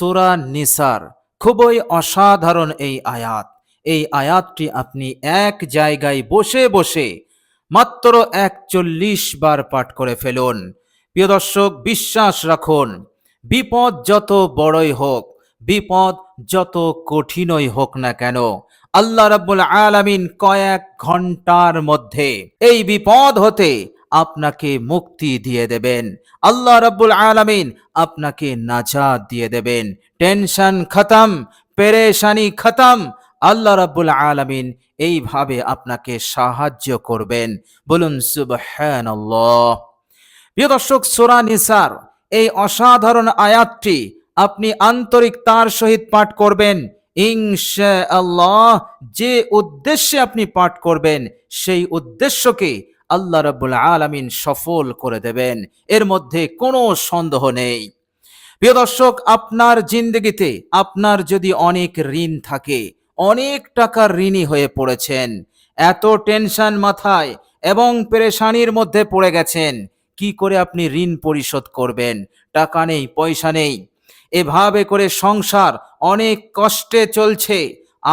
সুরা নিসার। খুবই অসাধারণ এই আয়াত। এই আয়াতটি আপনি এক জায়গায় বসে বসে মাত্র একচল্লিশ বার পাঠ করে ফেলুন। প্রিয় দর্শক, বিশ্বাস রাখুন, বিপদ যত বড়ই হোক, বিপদ যত কঠিনই হোক না কেন, আল্লাহ রাব্বুল আলামিন কয়েক ঘণ্টার মধ্যে এই বিপদ হতে আপনাকে মুক্তি দিয়ে দেবেন। আল্লাহ রাব্বুল আলামিন আপনাকে নাজাত দিয়ে দেবেন। টেনশন খতম, পেরেশানি খতম, আল্লাহ রাব্বুল আলামিন এইভাবে আপনাকে সাহায্য করবেন। বলুন, সুবহানাল্লাহ। প্রিয় দর্শক, সূরা নিসার, এই অসাধারণ আয়াতটি আপনি আন্তরিকতার সহিত পাঠ করবেন। ইনশাআল্লাহ, যে উদ্দেশ্যে আপনি পাঠ করবেন, সেই উদ্দেশ্যকে আল্লাহ রাব্বুল আলামিন সফল করে দেবেন। এর মধ্যে কোনো সন্দেহ নেই। প্রিয় দর্শক, আপনার জিন্দগিতে আপনার যদি অনেক ঋণ থাকে, অনেক টাকার ঋণী হয়ে পড়েছেন, এত টেনশন মাথায় এবং পেরেশানির মধ্যে পড়ে গেছেন, কি করে আপনি ঋণ পরিশোধ করবেন? টাকা নেই, পয়সা নেই। এভাবে করে সংসার অনেক কষ্টে চলছে,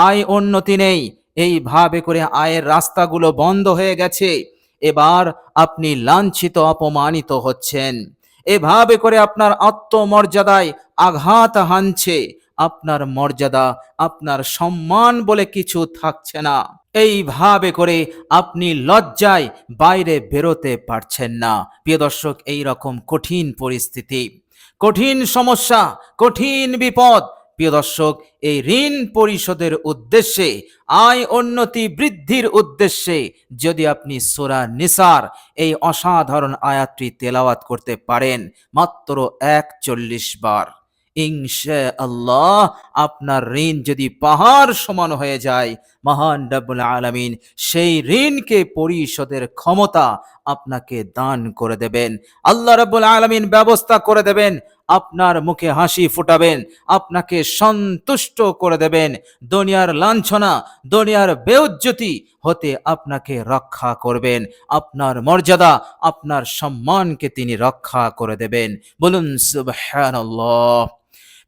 আয় উন্নতি নেই। এইভাবে করে আয়ের রাস্তাগুলো বন্ধ হয়ে গেছে। এবার আপনি লাঞ্ছিত, অপমানিত হচ্ছেন। এভাবে করে আপনার আত্মমর্যাদায় আঘাত হানছে। আপনার মর্যাদা, আপনার সম্মান বলে কিছু থাকছে না। এইভাবে করে আপনি লজ্জায় বাইরে বেরোতে পারছেন না। প্রিয় দর্শক এই রকম কঠিন পরিস্থিতি, কঠিন সমস্যা, কঠিন বিপদ প্রিয় দর্শক, এই ঋণ পরিশোধের উদ্দেশ্যে, আয় উন্নতি বৃদ্ধির উদ্দেশ্যে যদি আপনি সোরা নিসার, এই অসাধারণ আয়াতটি তেলাওয়াত করতে পারেন, মাত্র একচল্লিশ বার। ইংশে আল্লাহ আপনার ঋণ যদি পাহাড় সমান হয়ে যায়, মহান ডাবুল আলামিন সেই ঋণকে পরিশোধের ক্ষমতা আপনাকে দান করে দেবেন। আল্লাহ রাব্বুল আলামিন ব্যবস্থা করে দেবেন, আপনার মুখে হাসি ফুটাবেন, আপনাকে সন্তুষ্ট করে দেবেন। দুনিয়ার লাঞ্ছনা, দুনিয়ার বেউজ্জতি হতে আপনাকে রক্ষা করবেন। আপনার মর্যাদা, আপনার সম্মানকে তিনি রক্ষা করে দেবেন। বলুন, সুবহানাল্লাহ।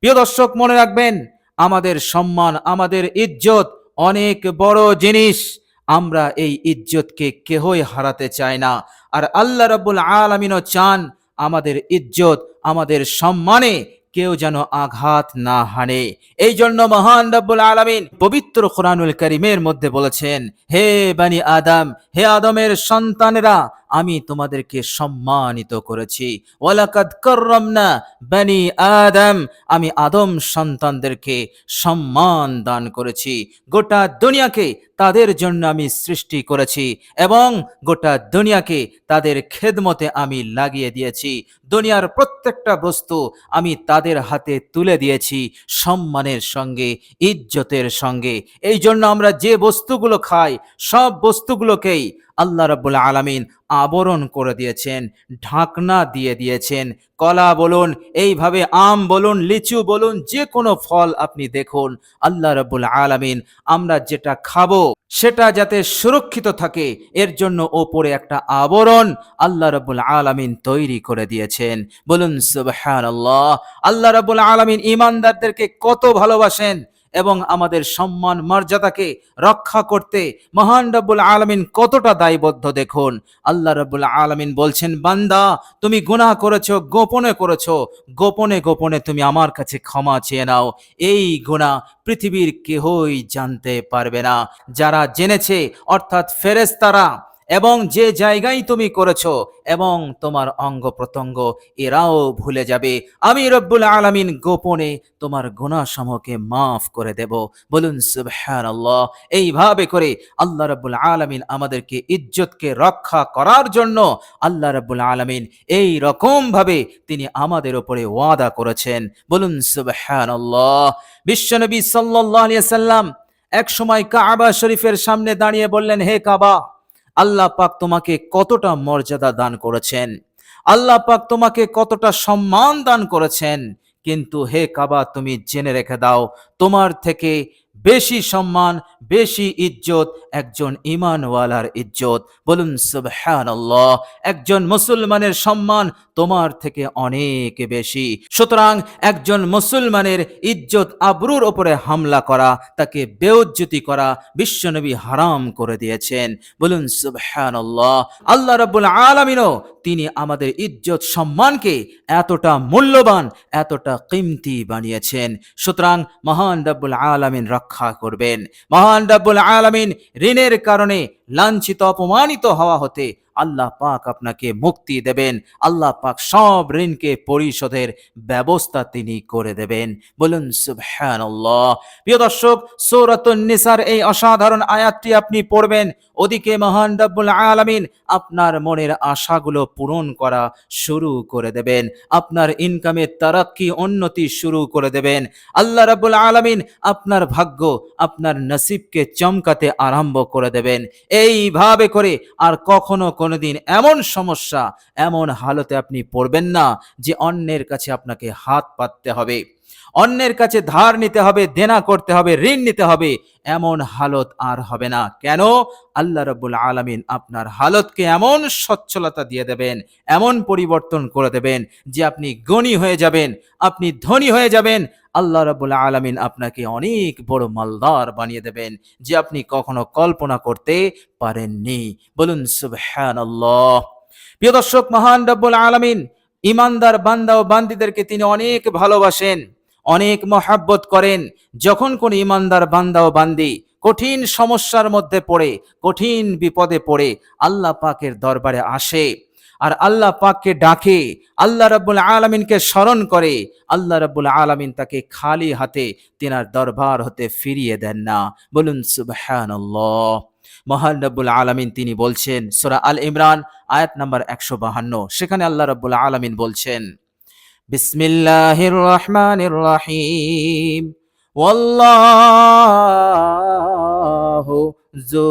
প্রিয় দর্শক, মনে রাখবেন আমাদের সম্মান, আমাদের ইজ্জত অনেক বড় জিনিস। আমরা এই ইজ্জতকে কেহই হারাতে চাই না। আর আল্লাহ রব্বুল আলামিনও চান আমাদের ইজ্জত, আমাদের সম্মানে কেউ যেন আঘাত না হানে। এই জন্য মহান রব্বুল আলমিন পবিত্র কোরআনুল করিমের মধ্যে বলেছেন, হে বানি আদম, হে আদমের সন্তানেরা আমি তোমাদেরকে সম্মানিত করেছি। ওয়ালাকাদ কররামনা বানি আদম, আমি আদম সন্তানদেরকে সম্মান দান করেছি। গোটা দুনিয়াকে তাদের জন্য আমি সৃষ্টি করেছি এবং গোটা দুনিয়াকে তাদের খেদমতে আমি লাগিয়ে দিয়েছি। দুনিয়ার প্রত্যেকটা বস্তু আমি তাদের হাতে তুলে দিয়েছি সম্মানের সঙ্গে, ইজ্জতের সঙ্গে। এই জন্য আমরা যে বস্তুগুলো খাই, সব বস্তুগুলোকেই আল্লাহ রাব্বুল আলামিন আবরণ করে দিয়েছেন, ঢাকনা দিয়ে দিয়েছেন। কলা বলুন, এইভাবে আম বলুন, লিচু বলুন যে কোনো ফল আপনি দেখুন। আল্লাহ রাব্বুল আলামিন, আমরা যেটা খাব সেটা যাতে সুরক্ষিত থাকে, এর জন্য ওপরে একটা আবরণ আল্লাহ রাব্বুল আলামিন তৈরি করে দিয়েছেন। বলুন, সুবহানাল্লাহ। আল্লাহ রাব্বুল আলামিন ইমানদারদেরকে কত ভালোবাসেন। এবং আমাদের সম্মান, মর্যাদাকে রক্ষা করতে মহান রব্বুল আলমিন কতটা দায়বদ্ধ দেখুন। আল্লাহ রব্বুল আলমিন বলছেন, বান্দা, তুমি গুনাহ করেছ, গোপনে করেছ, গোপনে গোপনে তুমি আমার কাছে ক্ষমা চেয়ে নাও। এই গুনাহ পৃথিবীর কেহই জানতে পারবে না। যারা জেনেছে, অর্থাৎ ফেরেশতারা এবং যে জায়গায় তুমি করেছ এবং তোমার অঙ্গ প্রত্যঙ্গ এরাও ভুলে যাবে। আমি রব্বুল আলামিন গোপনে তোমার গুণাসমূহকে মাফ করে দেব। বলুন, সুবহানাল্লাহ। এইভাবে করে আল্লাহ রব্বুল আলামিন আমাদেরকে ইজ্জতকে রক্ষা করার জন্য আল্লাহ রব্বুল আলামিন এই রকম ভাবে তিনি আমাদের উপরে ওয়াদা করেছেন। বলুন, সুবহানাল্লাহ। বিশ্বনবী সাল্লাল্লাহু আলাইহি সাল্লাম এক সময় কাবা শরীফের সামনে দাঁড়িয়ে বললেন, হে কাবা আল্লাহ পাক তোমাকে কতটা মর্যাদা দান করেছেন? আল্লাহ পাক তোমাকে কতটা সম্মান দান করেছেন? কিন্তু হে কাবা, তুমি জেনে রেখে দাও, তোমার থেকে বেশি সম্মান, বেশি ইজ্জত, একজন ইমানওয়ালার ইজ্জত। বলুন, সুবহানাল্লাহ, একজন মুসলমানের সম্মান তোমার থেকে অনেক বেশি। সুতরাং একজন মুসলমানের ইজ্জত আবরুর ওপরে হামলা করা, তাকে বেউজ্জতি করা বিশ্বনবী হারাম করে দিয়েছেন। বলুন, সুবহানাল্লাহ, আল্লাহ রাব্বুল আলামিনও তিনি আমাদের ইজ্জত সম্মানকে এতটা মূল্যবান, এতটা কিমতি বানিয়েছেন। সুতরাং মহান রাব্বুল আলামিন রক্ষা করবেন। মহান রাব্বুল আলামিন ঋণের কারণে লাঞ্ছিত অপমানিত হওয়া হতে আল্লাহ পাক আপনাকে মুক্তি দেবেন। আল্লাহ পাক সব ঋণকে পরিশোধের ব্যবস্থা তিনি করে দেবেন। বলুন, সুবহানাল্লাহ। প্রিয় দর্শক, সূরাতুন নিসার এই অসাধারণ আয়াতটি আপনি পড়বেন। ওদিকে মহান রব্বুল আলামিন আপনার মনের আশাগুলো পূরণ করা শুরু করে দেবেন। আপনার ইনকামের তারাক্কি উন্নতি শুরু করে দেবেন। আল্লাহ রাব্বুল আলামিন আপনার ভাগ্য, আপনার নসিবকে চমকাতে আরম্ভ করে দেবেন। এইভাবে করে আর কখনো কোনোদিন এমন সমস্যা, এমন হালতে আপনি পড়বেন না যে অন্যের কাছে আপনাকে হাত পাততে হবে। অন্যের কাছে ধার নিতে হবে, দেনা করতে হবে, ঋণ নিতে হবে, এমন হালত আর হবে না। কেন? আল্লাহ রব্বুল আলামিন আপনার হালতকে এমন সচ্ছলতা দিয়ে দেবেন, এমন পরিবর্তন করে দেবেন যে আপনি গণী হয়ে যাবেন, আপনি ধনী হয়ে যাবেন আল্লাহ রব্বুল আলামিন আপনাকে অনেক বড় মালদার বানিয়ে দেবেন যে আপনি কখনো কল্পনা করতে পারেননি। বলুন, সুবহানাল্লাহ। প্রিয় দর্শক, মহান রব্বুল আলামিন ইমানদার বান্দা ও বান্দিদেরকে তিনি অনেক ভালোবাসেন, অনেক মহাব্বত করেন। যখন কোন ইমানদার বান্দা ও বান্দি কঠিন সমস্যার মধ্যে পড়ে, কঠিন বিপদে পড়ে, আল্লাহ পাকের দরবারে আসে। আর আল্লাহ পাককে ডাকে, আল্লাহ রাব্বুল আলামিনকে স্মরণ করে, আল্লাহ রাব্বুল আলামিন তাকে খালি হাতে তিনার দরবার হতে ফিরিয়ে দেন না। বলুন, সুবহানাল্লাহ। মহান রব্বুল আলামিন তিনি বলছেন, সূরা আল ইমরান, আয়াত নাম্বার একশো বাহান্ন। সেখানে আল্লাহ রাব্বুল আলামিন বলছেন, বিসমিল্লাহির রহমানির রহিম। ওয়াল্লাহু যু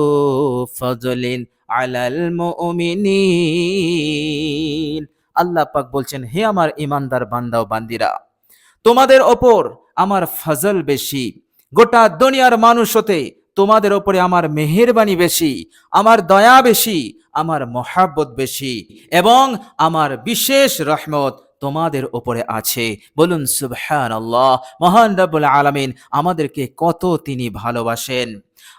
ফজলিন আলাল মুমিনিন। আল্লাহ পাক বলছেন, হে আমার ইমানদার বান্দা ও বান্দিরা, তোমাদের ওপর আমার ফজল বেশি, গোটা দুনিয়ার মানুষ হতে তোমাদের ওপরে আমার মেহেরবানি বেশি, আমার দয়া বেশি, আমার মহাব্বত বেশি, এবং আমার বিশেষ রহমত তোমাদের ওপরে আছে। বলুন সুবহান আল্লাহ মহান রব্বুল আলামিন, আমাদেরকে কত তিনি ভালোবাসেন।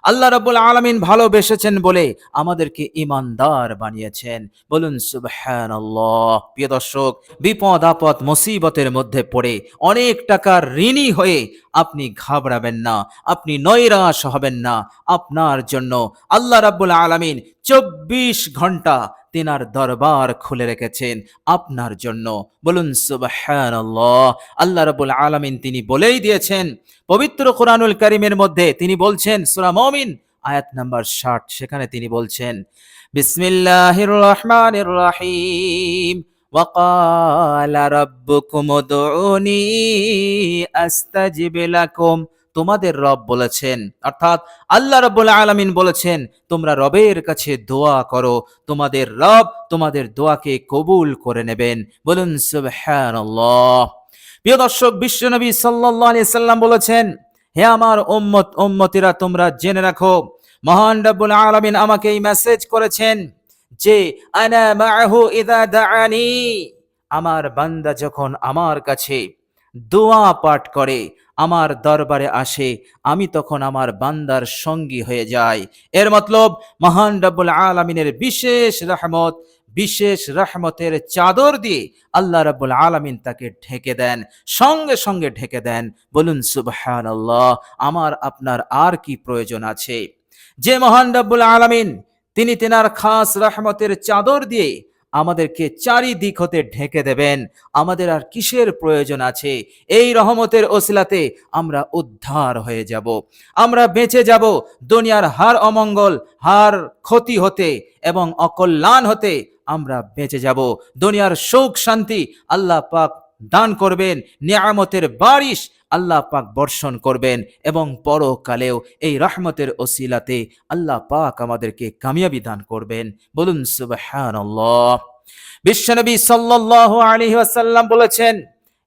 আল্লাহ রব্বুল আলামিন ভালোবেসেছেন বলে আমাদেরকে ইমানদার বানিয়েছেন। বলুন সুবহান প্রিয় দর্শক, বিপদ, আপদ, মুসিবতের মধ্যে পড়ে অনেক টাকার ঋণী হয়ে আপনি ঘাবড়াবেন না, আপনি নৈরাশ হবেন না। আপনার জন্য আল্লাহ রাব্বুল আলামিন চব্বিশ ঘণ্টা তেনার দরবার খুলে রেখেছেন আপনার জন্য। বলুন, সুবহানাল্লাহ। আল্লাহ রাব্বুল আলামিন তিনি বলেই দিয়েছেন পবিত্র কোরআনুল কারীমের মধ্যে তিনি বলছেন সূরা মুমিন আয়াত নাম্বার 60 সেখানে তিনি বলছেন বিসমিল্লাহির রহমানির রহিম وقال ربكم ادعوني استجب لكم তোমাদের রব বলেছেন অর্থাৎ আল্লাহ রব্বুল আলামিন বলেছেন তোমরা রবের কাছে দোয়া করো তোমাদের রব তোমাদের দোয়াকে কবুল করে নেবেন বলুন সুবহানাল্লাহ প্রিয় দর্শক সাল্লাল্লাহু আলাইহি সাল্লাম বলেছেন, হে আমার উম্মত, উম্মতিরা, তোমরা জেনে রাখো, মহান রব্বুল আলামিন আমাকে এই মেসেজ করেছেন যে আমার বান্দা যখন আমার কাছে দোয়া পাঠ করে, আমার দরবারে আসে, আমি তখন আমার বান্দার সঙ্গী হয়ে যাই। এর মতলব, মহান রব্বুল আলমিনের বিশেষ রহমত বিশেষ রহমতের চাদর দিয়ে আল্লাহ রাবুল আলমিন তাকে ঢেকে দেন, সঙ্গে সঙ্গে ঢেকে দেন। বলুন সুবহান আমার, আপনার আর কি প্রয়োজন আছে? যে মহান রব্বুল আলমিন, তিনি তেনার খাস রহমতের চাদর দিয়ে আমাদেরকে চারিদিক হতে ঢেকে দেবেন। আমাদের আর কিসের প্রয়োজন আছে? এই রহমতের ওসিলাতে আমরা উদ্ধার হয়ে যাব। আমরা বেঁচে যাব দুনিয়ার হার অমঙ্গল, হার ক্ষতি হতে এবং অকল্যাণ হতে আমরা বেঁচে যাব। দুনিয়ার সুখ শান্তি আল্লাহ পাক দান করবেন, নিয়ামতের বারিশ আল্লাহ পাক বর্ষণ করবেন এবং পরকালেও এই রহমতের ওসিলাতে আল্লাহ পাক আমাদেরকে কামিয়াবি দান করবেন। বলুন সুবাহ বিশ্বনবী সাল্লাহ আলাইহি আসাল্লাম বলেছেন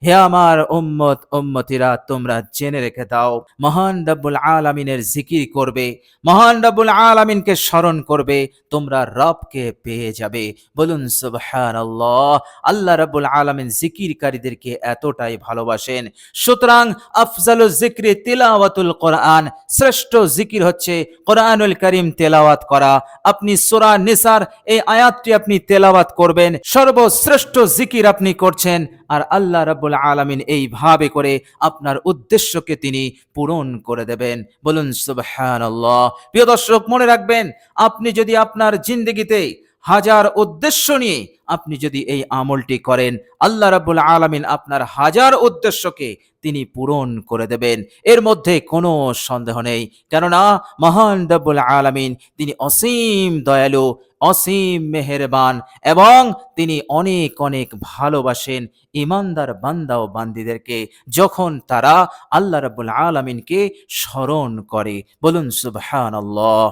হে আমার উম্মত, উম্মতিরা, তোমরা জেনে রেখে দাও, মহান রব্বুল আলামিনের জিকির করবে, মহান রব্বুল আলামিনকে স্মরণ করবে, তোমরা রবকে পেয়ে যাবে। বলুন, সুবহানাল্লাহ, আল্লাহ রাব্বুল আলামিন জিকিরকারীদেরকে এতটাই ভালোবাসেন। সুতরাং আফজালু জিক্রি তিলাওয়াতুল কোরআন, শ্রেষ্ঠ জিকির হচ্ছে কোরআনুল করিম তেলাওয়াত করা। আপনি সূরা নিসার, এই আয়াতটি আপনি তেলাওয়াত করবেন, সর্বশ্রেষ্ঠ জিকির আপনি করছেন আর আল্লাহ রাব্বুল আলামিন এইভাবে করে আপনার উদ্দেশ্যকে তিনি পূরণ করে দেবেন। বলুন, সুবহানাল্লাহ। প্রিয় দর্শক, মনে রাখবেন, আপনি যদি আপনার জিন্দগিতে হাজার উদ্দেশ্য নিয়ে আপনি যদি এই আমলটি করেন, আল্লাহ রাব্বুল আলামিন আপনার হাজার উদ্দেশ্যকে তিনি পূরণ করে দেবেন। এর মধ্যে কোনো সন্দেহ নেই। কেননা মহান রব্বুল আলামিন তিনি অসীম দয়ালু, অসীম মেহেরবান এবং তিনি অনেক অনেক ভালোবাসেন ইমানদার বান্দা ও বান্দিদেরকে। যখন তারা আল্লাহ রাব্বুল আলামিনকে স্মরণ করে, বলুন সুবহানাল্লাহ।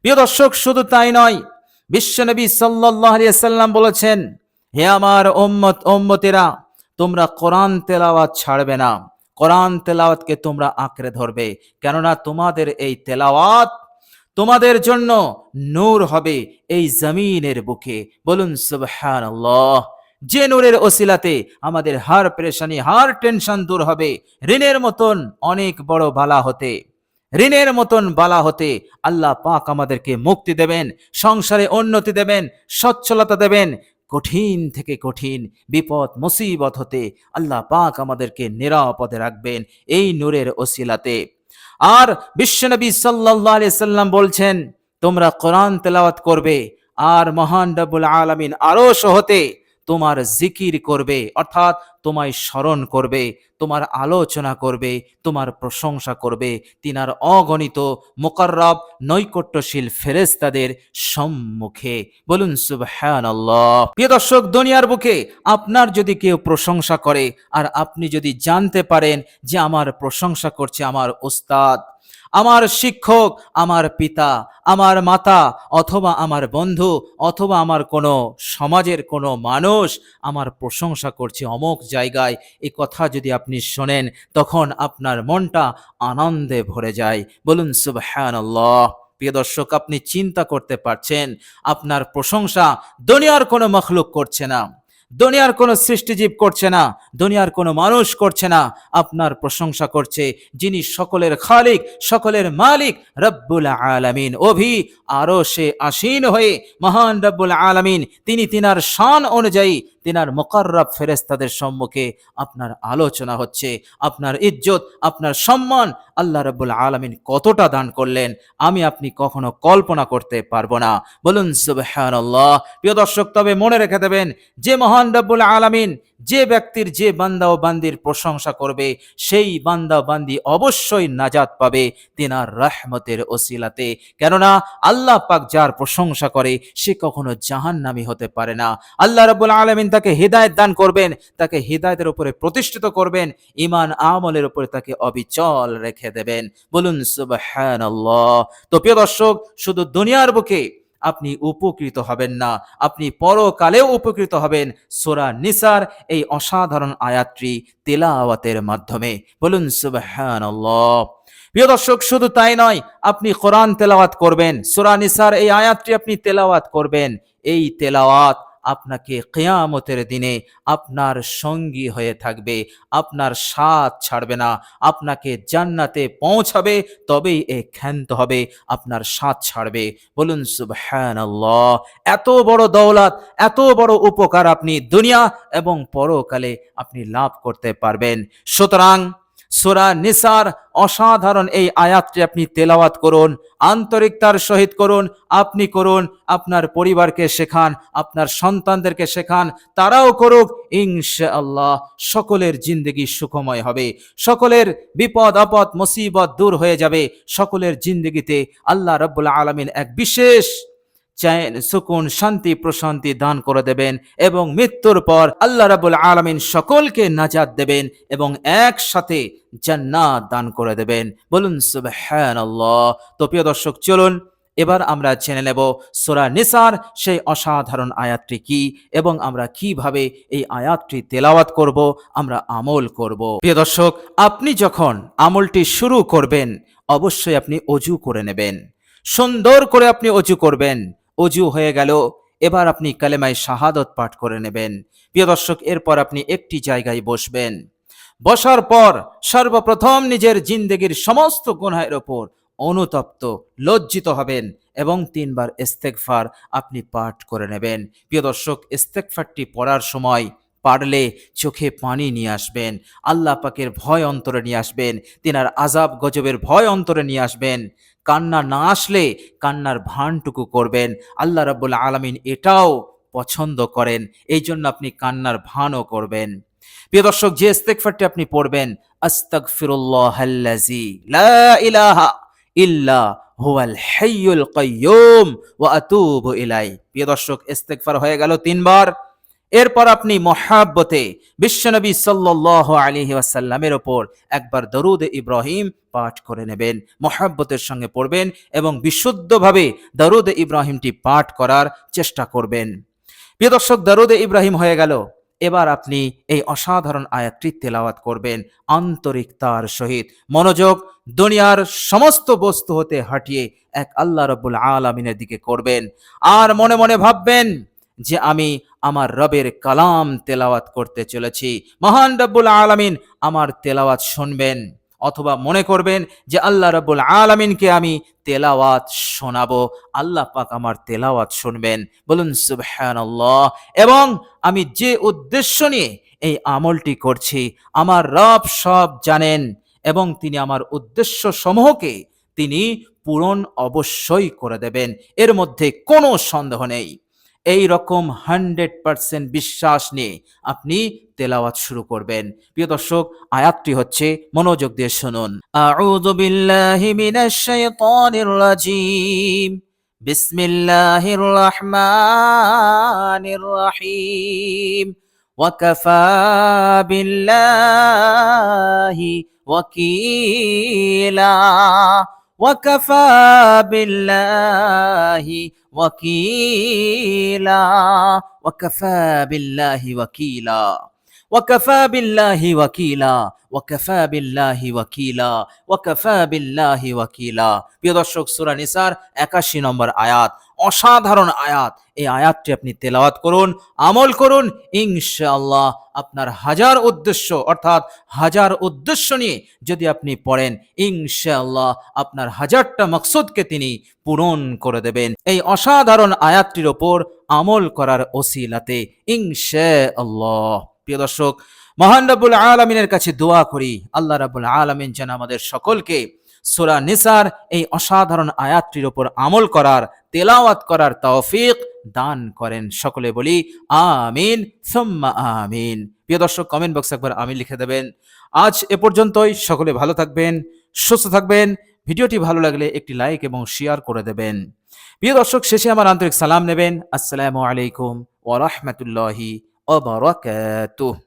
প্রিয় দর্শক, শুধু তাই নয় বিশ্বনবী আলাইহি সাল্লাম বলেছেন, হে আমার উম্মত, উম্মতেরা, তোমরা কোরআন তেলাওয়াত ছাড়বে না। কোরআন তেলাওয়াতকে তোমরা আঁকড়ে ধরবে। কেননা তোমাদের এই তেলাওয়াত তোমাদের জন্য নূর হবে এই জমিনের বুকে। বলুন, সুবহানাল্লাহ। যে নূরের ওসিলাতে আমাদের হার পেরেশানি হার টেনশন দূর হবে। ঋণের মতন অনেক বড় বালা হতে ঋণের মতন বালা হতে আল্লাহ পাক আমাদেরকে মুক্তি দেবেন, সংসারে উন্নতি দেবেন, সচ্ছলতা দেবেন, কঠিন থেকে কঠিন বিপদ, মুসিবত হতে আল্লাহ পাক আমাদেরকে নিরাপদে রাখবেন এই নূরের ওসিলাতে। আর বিশ্বনবী সাল্লাহ সাল্লাম বলছেন, তোমরা কোরআন তেলাওয়াত করবে, আর মহান রব্বুল আলামিন আরও হতে তোমার জিকির করবে, অর্থাৎ তোমায় স্মরণ করবে, তোমার আলোচনা করবে, তোমার প্রশংসা করবে। তিনার অগণিত মোকাররব, নৈকট্যশীল ফেরেস্তাদের সম্মুখে। বলুন প্রিয় দর্শক, দুনিয়ার বুকে আপনার যদি কেউ প্রশংসা করে, আর আপনি যদি জানতে পারেন যে আমার প্রশংসা করছে আমার ওস্তাদ আমার শিক্ষক, আমার পিতা, আমার মাতা, অথবা আমার বন্ধু, অথবা আমার কোনো সমাজের কোনো মানুষ আমার প্রশংসা করছে অমুক জায়গায় এই কথা যদি আপনি শোনেন, তখন আপনার মনটা আনন্দে ভরে যায়। বলুন, সুবহানাল্লাহ। প্রিয় দর্শক, আপনি চিন্তা করতে পারছেন, আপনার প্রশংসা দুনিয়ার কোনো মখলুক করছে না। দুনিয়ার কোনো সৃষ্টিজীব করছে না, দুনিয়ার কোনো মানুষ করছে না, আপনার প্রশংসা করছে যিনি সকলের খালিক, সকলের মালিক রব্বুল আলামিন। অভি আরও সে আসীন হয়ে মহান রব্বুল আলামিন, তিনি তিনার শান অনুযায়ী তিনার মোকাররব ফেরেস্তাদের সম্মুখে আপনার আলোচনা হচ্ছে, আপনার ইজ্জত, আপনার সম্মান আল্লাহ রব্বুল আলামিন কতটা দান করলেন, আমি আপনি কখনো কল্পনা করতে পারব না। বলুন, সুবহানাল্লাহ। প্রিয় দর্শক, তবে মনে রেখে দেবেন, যে মহান রব্বুল আলামিন যে ব্যক্তির যে বান্দা ও বান্দির প্রশংসা করবে, সেই বান্দা বান্দি অবশ্যই নাজাত পাবে তিনার রহমতের ওসিলাতে। কেননা, আল্লাহ পাক যার প্রশংসা করে, সে কখনো জাহান্নামী হতে পারে না। আল্লাহ রাব্বুল আলামিন তাকে হৃদায়ত দান করবেন, তাকে হৃদায়তের উপরে প্রতিষ্ঠিত করবেন ইমান আমলের উপরে তাকে অবিচল রেখে দেবেন। বলুন, সুবহানাল্লাহ। তো প্রিয় দর্শক, শুধু দুনিয়ার বুকে আপনি উপকৃত হবেন না, আপনি পরকালেও উপকৃত হবেন। সোরা নিসার, এই অসাধারণ আয়াতটি তেলাওয়াতের মাধ্যমে। বলুন, সুবহানাল্লাহ। প্রিয় দর্শক, শুধু তাই নয়, আপনি কোরআন তেলাওয়াত করবেন। সোরা নিসার, এই আয়াতটি আপনি তেলাওয়াত করবেন। এই তেলাওয়াত আপনাকে কেয়ামতের দিনে আপনার সঙ্গী হয়ে থাকবে, আপনার সাথ ছাড়বে না, আপনাকে জান্নাতে পৌঁছাবে, তবেই এ ক্ষান্ত হবে, আপনার সাথ ছাড়বে। বলুন, সুবহানাল্লাহ, এত বড় দৌলত, এত বড় উপকার আপনি দুনিয়া এবং পরকালে আপনি লাভ করতে পারবেন। সুতরাং সোরা নিসার, অসাধারণ এই আয়াতটি আপনি তেলাওয়াত করুন, আন্তরিকতার সহিত করুন, আপনি করুন, আপনার পরিবারকে শেখান, আপনার সন্তানদেরকে শেখান, তারাও করুক, ইনশাআল্লাহ সকলের জিন্দগি সুখময় হবে, সকলের বিপদ, আপদ, মুসিবত দূর হয়ে যাবে, সকলের জিন্দগিতে আল্লাহ রব্বুল আলমিন এক বিশেষ সুকুন, শান্তি, প্রশান্তি দান করে দেবেন এবং মৃত্যুর পর আল্লাহ রাবুল আলমিন সকলকে নাজাত দেবেন এবং একসাথে জান্নাত দান করে দেবেন। বলুন, সুবহানাল্লাহ। তো প্রিয় দর্শক, চলুন, এবার আমরা জেনে নেব সোরা নিসার, সেই অসাধারণ আয়াতটি কি এবং আমরা কীভাবে এই আয়াতটি তেলাওয়াত করব, আমরা আমল করব। প্রিয় দর্শক, আপনি যখন আমলটি শুরু করবেন, অবশ্যই আপনি অজু করে নেবেন। সুন্দর করে আপনি অজু করবেন। অজু হয়ে গেল। এবার আপনি কালেমায় শাহাদত পাঠ করে নেবেন। প্রিয় দর্শক, এরপর আপনি একটি জায়গায় বসবেন। বসার পর সর্বপ্রথম নিজের জিন্দেগির সমস্ত গুনাহের ওপর অনুতপ্ত, লজ্জিত হবেন এবং তিনবার ইস্তেকফার আপনি পাঠ করে নেবেন। প্রিয় দর্শক ইস্তেকফারটি পড়ার সময় পারলে চোখে পানি নিয়ে আসবেন, আল্লাহ পাকের ভয় অন্তরে নিয়ে আসবেন, তিনার আজাব গজবের ভয় অন্তরে নিয়ে আসবেন। কান্না না আসলে কান্নার ভানটুকু করবেন। আল্লাহ রাব্বুল আলামিন এটাও পছন্দ করেন এই জন্য আপনি কান্নার ভানও করবেন। প্রিয় দর্শক, যে ইস্তেগফারটি আপনি পড়বেন, আস্তাগফিরুল্লাহাল্লাযী, লা ইলাহা ইল্লা হুয়াল হাইয়ুল কাইয়্যুম ওয়া আতুবু ইলাই প্রিয় দর্শক, ইস্তেগফার হয়ে গেল তিনবার। এরপর আপনি মহাব্বতে বিশ্বনবী সাল্লাল্লাহু আলাইহি ওয়াসাল্লামের ওপর একবার দরুদ ইব্রাহিম পাঠ করে নেবেন, মহাব্বতের সঙ্গে পড়বেন এবং বিশুদ্ধভাবে দারুদ ইব্রাহিমটি পাঠ করার চেষ্টা করবেন। প্রিয় দর্শক, দরুদে ইব্রাহিম হয়ে গেল। এবার আপনি এই অসাধারণ আয়াতটি তেলাওয়াত করবেন আন্তরিকতার সহিত। মনোযোগ দুনিয়ার সমস্ত বস্তু হতে হাঁটিয়ে এক আল্লাহ রব্বুল আলমিনের দিকে করবেন। আর মনে মনে ভাববেন যে আমি আমার রবের কালাম তেলাওয়াত করতে চলেছি। মহান রব্বুল আলামিন আমার তেলাওয়াত শুনবেন। অথবা মনে করবেন যে আল্লাহ রব্বুল আলামিনকে আমি তেলাওয়াত শোনাবো। আল্লাহ পাক আমার তেলাওয়াত শুনবেন। বলুন, সুবহানাল্লাহ। এবং আমি যে উদ্দেশ্য নিয়ে এই আমলটি করছি, আমার রব সব জানেন এবং তিনি আমার উদ্দেশ্য সমূহকে তিনি পূরণ অবশ্যই করে দেবেন। এর মধ্যে কোনো সন্দেহ নেই। এই রকম হান্ড্রেড পার্সেন্ট বিশ্বাস নিয়ে আপনি তেলাওয়াত শুরু করবেন। প্রিয় দর্শক, আয়াতটি হচ্ছে মনোযোগ দিয়ে শুনুন। আউযু বিল্লাহি মিনাশ শাইতানির রাজিম। বিসমিল্লাহির রহমানির রহিম। ওয়াকাফা বিল্লাহি ওয়াকিলা ওয়াকাফা বিল্লাহি ওয়াকিলা ওয়াকাফা বিল্লাহি ওয়াকিলা ওয়াকাফা বিল্লাহি ওয়াকিলা ওয়াকাফা বিল্লাহি ওয়াকিলা প্রিয় দর্শক, সূরা নিসার 81 নম্বর আয়াত। অসাধারণ আয়াত। এই আয়াতটি আপনি তেলাওয়াত করুন, আমল করুন, ইনশাআল্লাহ আপনার হাজার উদ্দেশ্য, অর্থাৎ হাজার উদ্দেশ্য নিয়ে যদি আপনি পড়েন, ইনশাআল্লাহ আপনার হাজারটা মকসুদকে তিনি পূরণ করে দেবেন। এই অসাধারণ আয়াতটির ওপর আমল করার ওসিলাতে ইনশাআল্লাহ। প্রিয় দর্শক, মহান রব্বুল আলমিনের কাছে দোয়া করি। আল্লাহ রাব্বুল আলমিন যেন আমাদের সকলকে সোরা নিসার এই অসাধারণ আয়াতটির ওপর আমল করার, তেলাওয়াত করার তৌফিক দান করেন। সকলে বলি, আমিন, সুম্মা আমিন। প্রিয় দর্শক কমেন্ট বক্সে একবার আমিন লিখে দেবেন। আজ এ পর্যন্তই। সকলে ভালো থাকবেন, সুস্থ থাকবেন। ভিডিওটি ভালো লাগলে একটি লাইক এবং শেয়ার করে দেবেন। প্রিয় দর্শক, শেষে আমার আন্তরিক সালাম নেবেন। আসসালামু আলাইকুম ওয়া রাহমাতুল্লাহি ওয়া বারাকাতুহু।